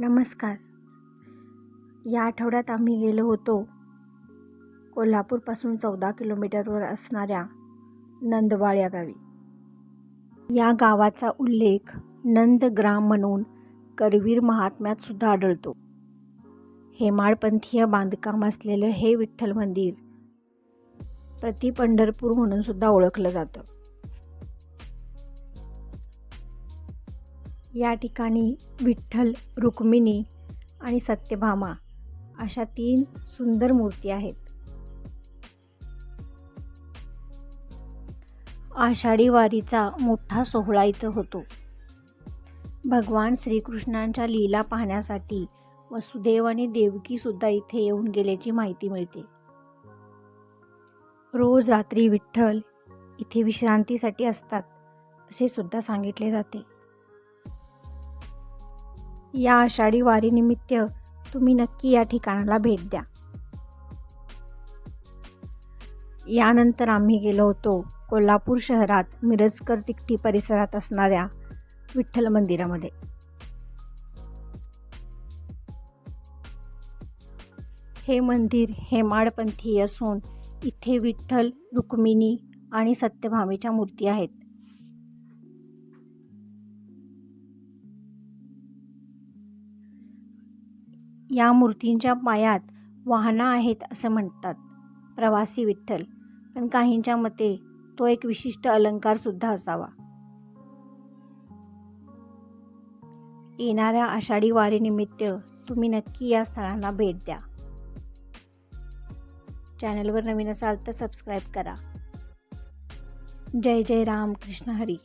नमस्कार. या आठवड्यात आम्ही गेलो होतो कोल्हापूरपासून चौदा किलोमीटरवर असणाऱ्या नंदवाळ या गावी. या गावाचा उल्लेख नंदग्राम म्हणून करवीर महात्म्यात सुद्धा आढळतो. हेमाडपंथीय बांधकाम असलेलं हे विठ्ठल मंदिर प्रति पंढरपूर म्हणून सुद्धा ओळखलं जातं. या ठिकाणी विठ्ठल रुक्मिणी आणि सत्यभामा अशा तीन सुंदर मूर्ती आहेत. आषाढी वारीचा मोठा सोहळा इथं होतो. भगवान श्रीकृष्णांच्या लीला पाहण्यासाठी वसुदेव आणि देवकीसुद्धा इथे येऊन गेल्याची माहिती मिळते. रोज रात्री विठ्ठल इथे विश्रांतीसाठी असतात असे सुद्धा सांगितले जाते. या आषाढी वारीनिमित्त तुम्ही नक्की या ठिकाणाला भेट द्या. यानंतर आम्ही गेलो होतो कोल्हापूर शहरात मिरजकर तिकटी परिसरात असणाऱ्या विठ्ठल मंदिरामध्ये. हे मंदिर हेमाडपंथी असून इथे विठ्ठल रुक्मिणी आणि सत्यभामेच्या मूर्ती आहेत. या मूर्तींच्या पायात वाहनं आहेत असं म्हणतात. प्रवासी विठ्ठल. पण काहींच्या मते तो एक विशिष्ट अलंकारसुद्धा असावा. येणाऱ्या आषाढी वारीनिमित्त तुम्ही नक्की या स्थळांना भेट द्या. चॅनलवर नवीन असाल तर सबस्क्राईब करा. जय जय राम कृष्ण हरी.